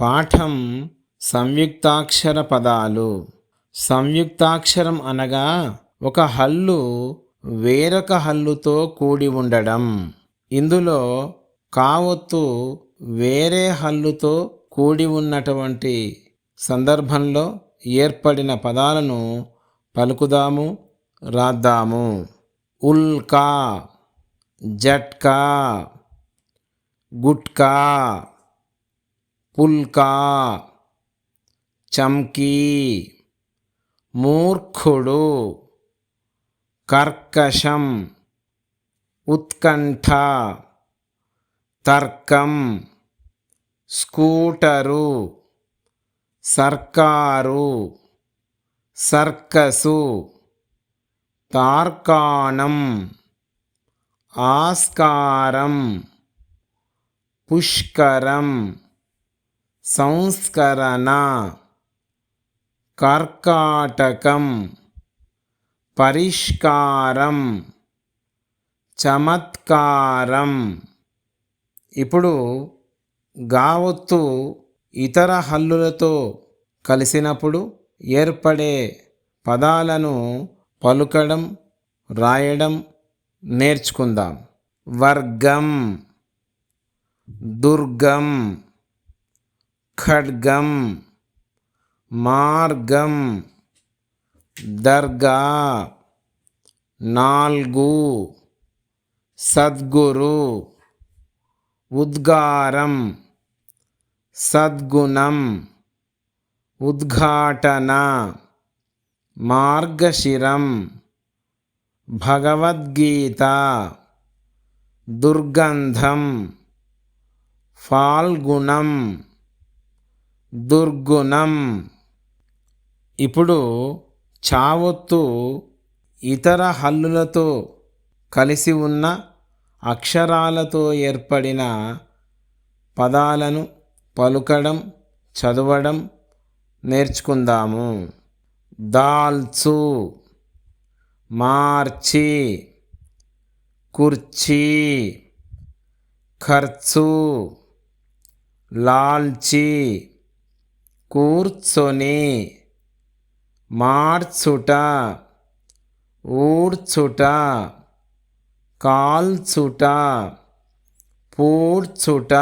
పాఠం సంయుక్తాక్షర పదాలు సంయుక్తాక్షరం అనగా ఒక హల్లు వేరొక హల్లుతో కూడి ఉండడం. ఇందులో కావత్తు వేరే హల్లుతో కూడి ఉన్నటువంటి సందర్భంలో ఏర్పడిన పదాలను పలుకుదాము రాద్దాము. ఉల్కా జట్కా గుట్కా పుల్కా చమ్కీ మూర్ఖుడు కర్కశం ఉత్కంఠ తర్కం స్కూటరు సర్కారు సర్కసు తార్కాణం ఆస్కారం పుష్కరం. సంస్కరణ. కర్కాటకం. పరిష్కారం. చమత్కారం. ఇప్పుడు గావత్తు ఇతర హల్లులతో కలిసినప్పుడు ఏర్పడే పదాలను పలుకడం రాయడం నేర్చుకుందాం. వర్గం. దుర్గం. खड्गं मार्गं दर्गा नाल्गु सद्गुरु उद्गारं सद्गुणम् उद्घाटन मार्गशिरं भगवद्गीता दुर्गन्धं फाल्गुणम्। దుర్గుణం. ఇప్పుడు చావొత్తు ఇతర హల్లులతో కలిసి ఉన్న అక్షరాలతో ఏర్పడిన పదాలను పలుకడం చదవడం నేర్చుకుందాము. దాల్చు మార్చి కుర్చీ ఖర్చు లాల్చీ. కూర్చొని మార్చుట ఊడ్చుట కాల్చుట పూడ్చుట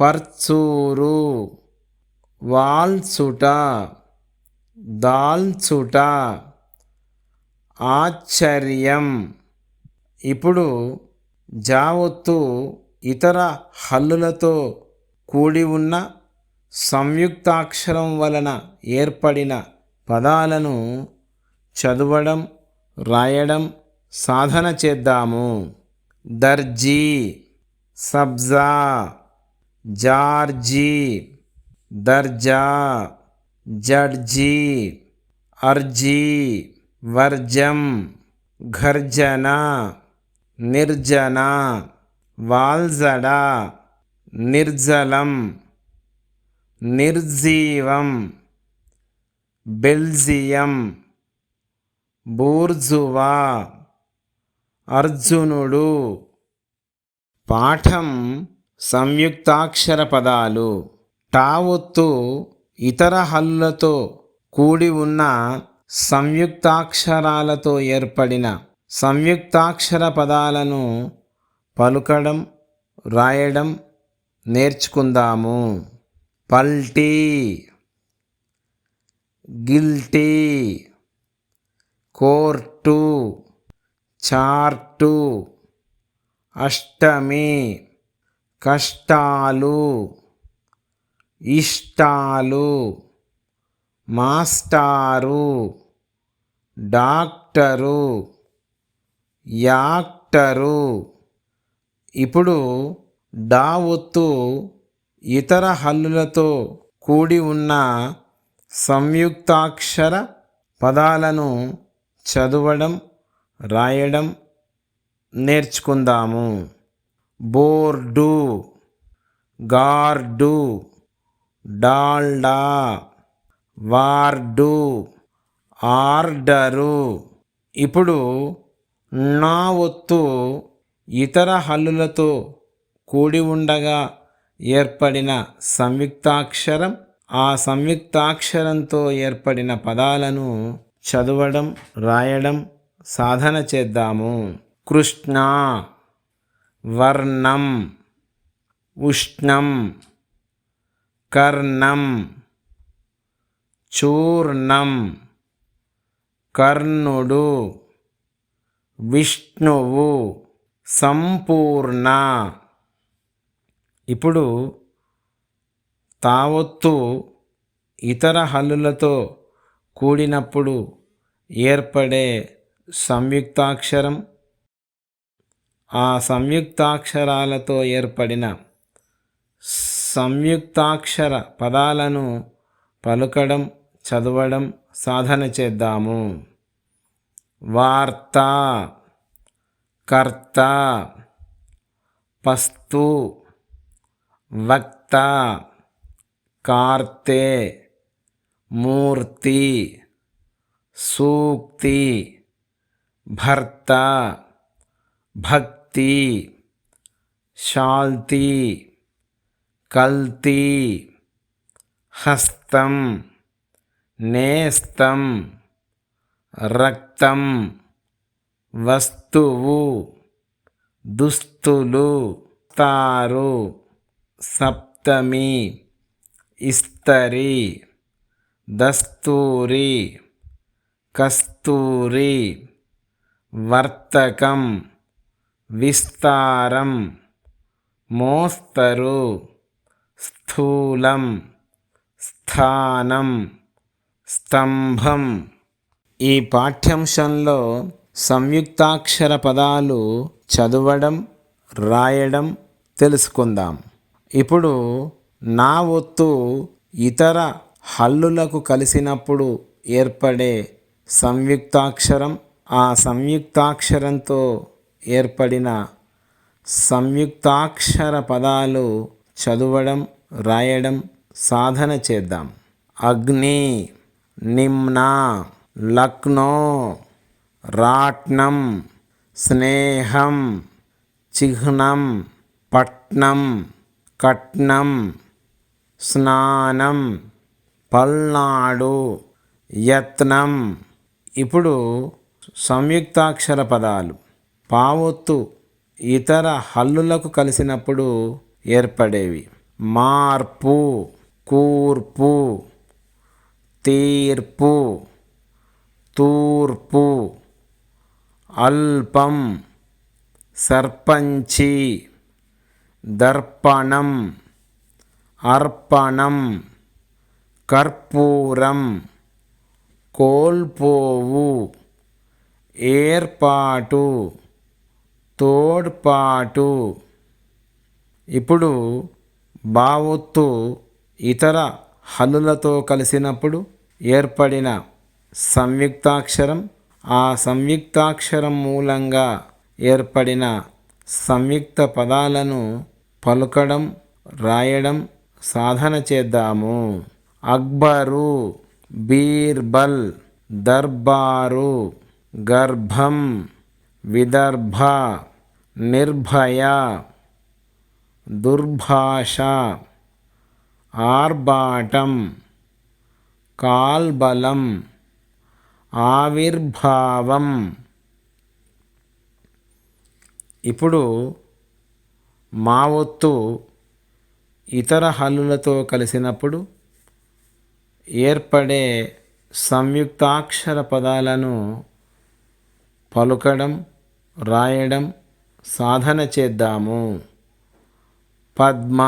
పర్చూరు వాల్చుట దాల్చుట. ఆశ్చర్యం. ఇప్పుడు జావత్తు ఇతర హల్లులతో కూడి ఉన్న సంయుక్తాక్షరం వలన ఏర్పడిన పదాలను చదవడం రాయడం సాధన చేద్దాము. దర్జీ సబ్జా జార్జీ దర్జా జడ్జీ అర్జీ వర్జం ఘర్జన నిర్జన వాల్జడ నిర్జలం. నిర్జీవం బెల్జియం బూర్జువా అర్జునుడు. పాఠం సంయుక్తాక్షర పదాలు టావొత్తు ఇతర హల్లులతో కూడి ఉన్న సంయుక్తాక్షరాలతో ఏర్పడిన సంయుక్తాక్షర పదాలను పలుకడం రాయడం నేర్చుకుందాము. పల్టీ గిల్టీ కోర్టు చార్టు అష్టమి కష్టాలు ఇష్టాలు మాస్టారు డాక్టరు యాక్టరు. ఇప్పుడు డా ఒత్తు ఇతర హల్లులతో కూడి ఉన్న సంయుక్తాక్షర పదాలను చదవడం రాయడం నేర్చుకుందాము. Board guard Dalda ward order. ఇప్పుడు నా ఒత్తు ఇతర హల్లులతో కూడి ఉండగా ఏర్పడిన సంయుక్తాక్షరం ఆ సంయుక్తాక్షరంతో ఏర్పడిన పదాలను చదవడం రాయడం సాధన చేద్దాము. కృష్ణ వర్ణం ఉష్ణం కర్ణం చూర్ణం కర్ణుడు విష్ణువు సంపూర్ణ. ఇప్పుడు తావొత్తు ఇతర హల్లులతో కూడినప్పుడు ఏర్పడే సంయుక్తాక్షరం ఆ సంయుక్తాక్షరాలతో ఏర్పడిన సంయుక్తాక్షర పదాలను పలుకడం చదవడం సాధన చేద్దాము. వార్త కర్త పస్తు వక్త కార్తె మూర్తి సూక్తి భర్త భక్తి శాల్తి కల్తీ హస్తం నేస్తం రక్తం వస్తువు దుస్తులు తారు. సప్తమి ఇస్తరి దస్తూరి కస్తూరి వర్తకం విస్తారం మోస్తరు స్థూలం స్థానం స్తంభం. ఈ పాఠ్యాంశంలో సంయుక్తాక్షర పదాలు చదవడం రాయడం తెలుసుకుందాం. ఇప్పుడు నా ఒత్తు ఇతర హల్లులకు కలిసినప్పుడు ఏర్పడే సంయుక్తాక్షరం ఆ సంయుక్తాక్షరంతో ఏర్పడిన సంయుక్తాక్షర పదాలు చదవడం రాయడం సాధన చేద్దాం. అగ్ని నిమ్న లక్నో రాట్నం స్నేహం చిహ్నం పట్నం. కట్నం స్నానం పల్నాడు యత్నం. ఇప్పుడు సంయుక్తాక్షర పదాలు. పావొత్తు ఇతర హల్లులకు కలిసినప్పుడు ఏర్పడేవి. మార్పు కూర్పు తీర్పు తూర్పు. అల్పం సర్పంచి. దర్పణం అర్పణం కర్పూరం కోల్పోవు ఏర్పాటు తోడ్పాటు. ఇప్పుడు బావొత్తు ఇతర హల్లులతో కలిసినప్పుడు ఏర్పడిన సంయుక్తాక్షరం ఆ సంయుక్తాక్షరం మూలంగా ఏర్పడిన సంయుక్త పదాలను పలుకడం రాయడం సాధన చేద్దాము. అక్బరు బీర్బల్ దర్బారు గర్భం విదర్భ నిర్భయ దుర్భాష ఆర్భాటం కాల్బలం ఆవిర్భావం. ఇప్పుడు మా ఒత్తు ఇతర హల్లులతో కలిసినప్పుడు ఏర్పడే సంయుక్తాక్షర పదాలను పలుకడం రాయడం సాధన చేద్దాము. పద్మ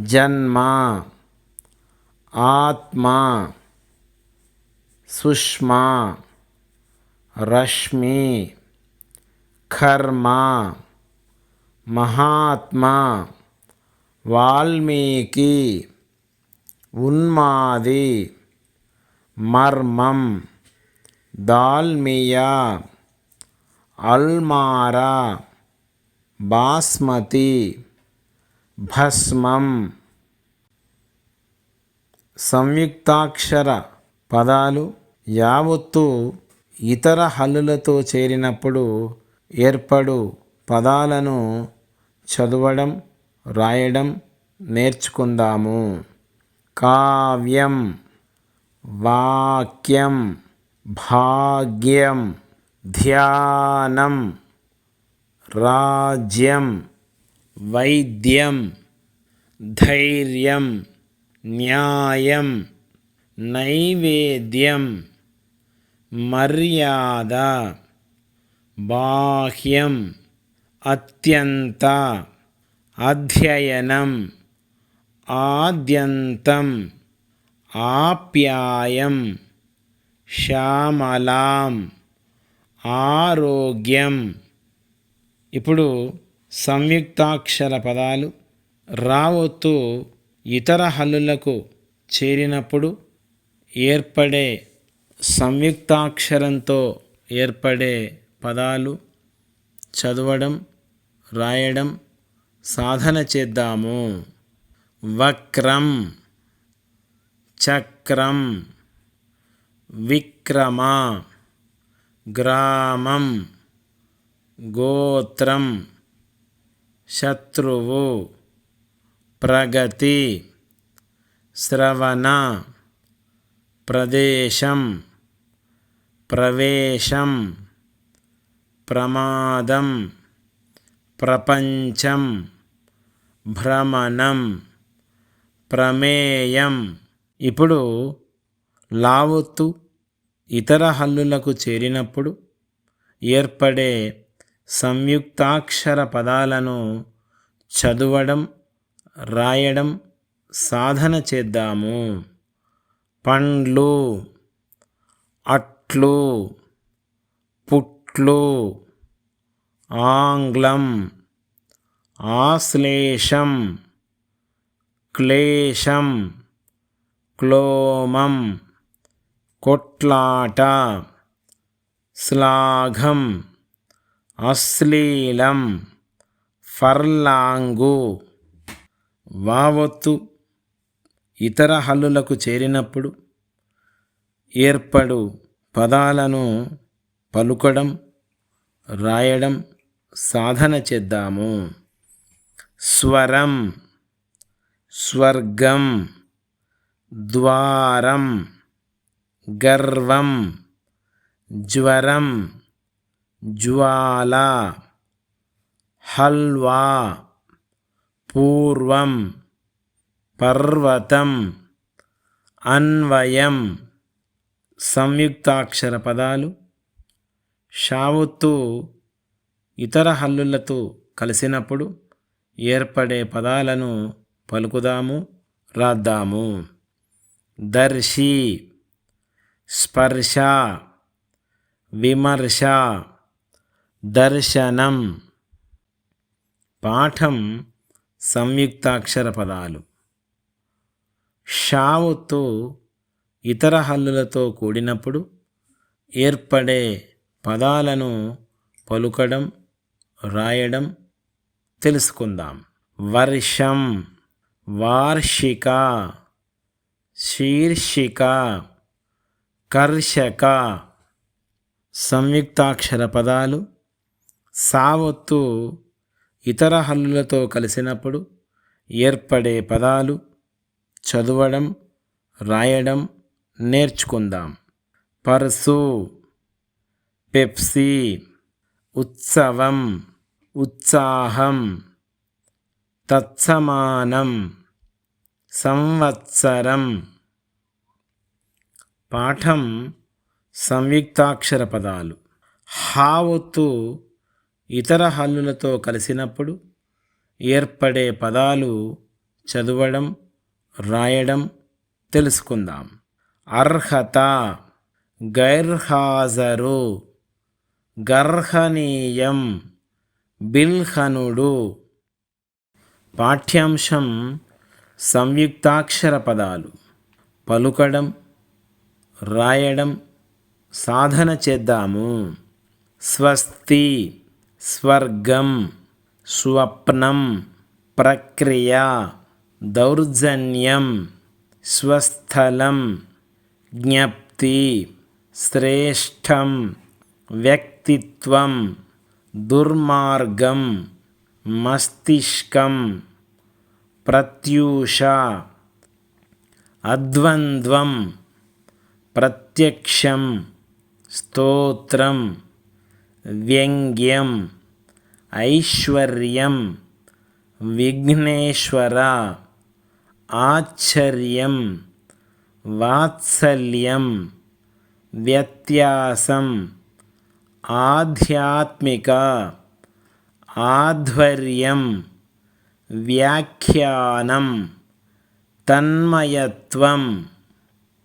జన్మ ఆత్మ సుష్మా రశ్మి కర్మ మహాత్మా వాల్మీకి ఉన్మాది మర్మం దాల్మియా అల్మారా బాస్మతి భస్మం. సంయుక్తాక్షర పదాలు యావత్తు ఇతర హల్లులతో చేరినప్పుడు ఏర్పడు పదాలను చదవడం రాయడం నేర్చుకుందాము. కావ్యం వాక్యం భాగ్యం ధ్యానం రాజ్యం వైద్యం ధైర్యం న్యాయం నైవేద్యం మర్యాద బాహ్యం అత్యంత అధ్యయనం ఆద్యంతం ఆప్యాయం శ్యామలాం ఆరోగ్యం. ఇప్పుడు సంయుక్తాక్షర పదాలు రావొత్తు ఇతర హల్లులకు చేరినప్పుడు ఏర్పడే సంయుక్తాక్షరంతో ఏర్పడే పదాలు చదవడం రాయడం సాధన చేద్దాము. వక్రం చక్రం విక్రమ గ్రామం గోత్రం శత్రువు ప్రగతి శ్రవణ ప్రదేశం ప్రవేశం ప్రమాదం. ప్రపంచం భ్రమణం ప్రమేయం. ఇప్పుడు లావొత్తు ఇతర హల్లులకు చేరినప్పుడు ఏర్పడే సంయుక్తాక్షర పదాలను చదవడం రాయడం సాధన చేద్దాము. పండ్లు అట్లు పుట్లు. ఆంగ్లం ఆశ్లేషం క్లేశం క్లోమం కొట్లాట శ్లాఘం అశ్లీలం ఫర్లాంగు వావొత్తు ఇతర హల్లులకు చేరినప్పుడు ఏర్పడు పదాలను పలుకడం రాయడం సాధన చేద్దాము. స్వరం స్వర్గం ద్వారం గర్వం జ్వరం జ్వాల హల్వా పూర్వం పర్వతం అన్వయం సంయుక్తాక్షర పదాలు షావుత్తు ఇతర హల్లులతో కలిసినప్పుడు ఏర్పడే పదాలను పలుకుదాము రాద్దాము. దర్శి స్పర్శ విమర్శ దర్శనం. పాఠం సంయుక్తాక్షర పదాలు. షావుతో ఇతర హల్లులతో కూడినప్పుడు ఏర్పడే పదాలను పలుకడం రాయడం తెలుసుకుందాం. వర్షం వార్షిక శీర్షిక కర్షక సంయుక్తాక్షర పదాలు సావత్తు ఇతర హల్లులతో కలిసినప్పుడు ఏర్పడే పదాలు చదవడం రాయడం నేర్చుకుందాం. పర్సు పెప్సీ ఉత్సవం ఉత్సాహం తత్సమానం సంవత్సరం. పాఠం సంయుక్తాక్షర పదాలు హావొత్తు ఇతర హల్లులతో కలిసినప్పుడు ఏర్పడే పదాలు చదవడం రాయడం తెలుసుకుందాం. అర్హత గైర్హాజరు గర్హనీయం. బిల్హనుడు పాఠ్యాంశం సంయుక్తాక్షర పదాలు పలుకడం రాయడం సాధన చేద్దాము. స్వస్తి స్వర్గం స్వప్నం ప్రక్రియ దౌర్జన్యం స్వస్థలం జ్ఞప్తి శ్రేష్టం వ్యక్తిత్వం దుర్మార్గం మస్తిష్కం ప్రత్యూష అద్వంద్వం ప్రత్యక్షం స్తోత్రం వ్యంగ్యం ఐశ్వర్యం విఘ్నేశ్వర ఆశ్చర్యం వాత్సల్యం వ్యత్యాసం. आध्यात्मिक आध्वर्यं व्याख्यानं तन्मयत्वं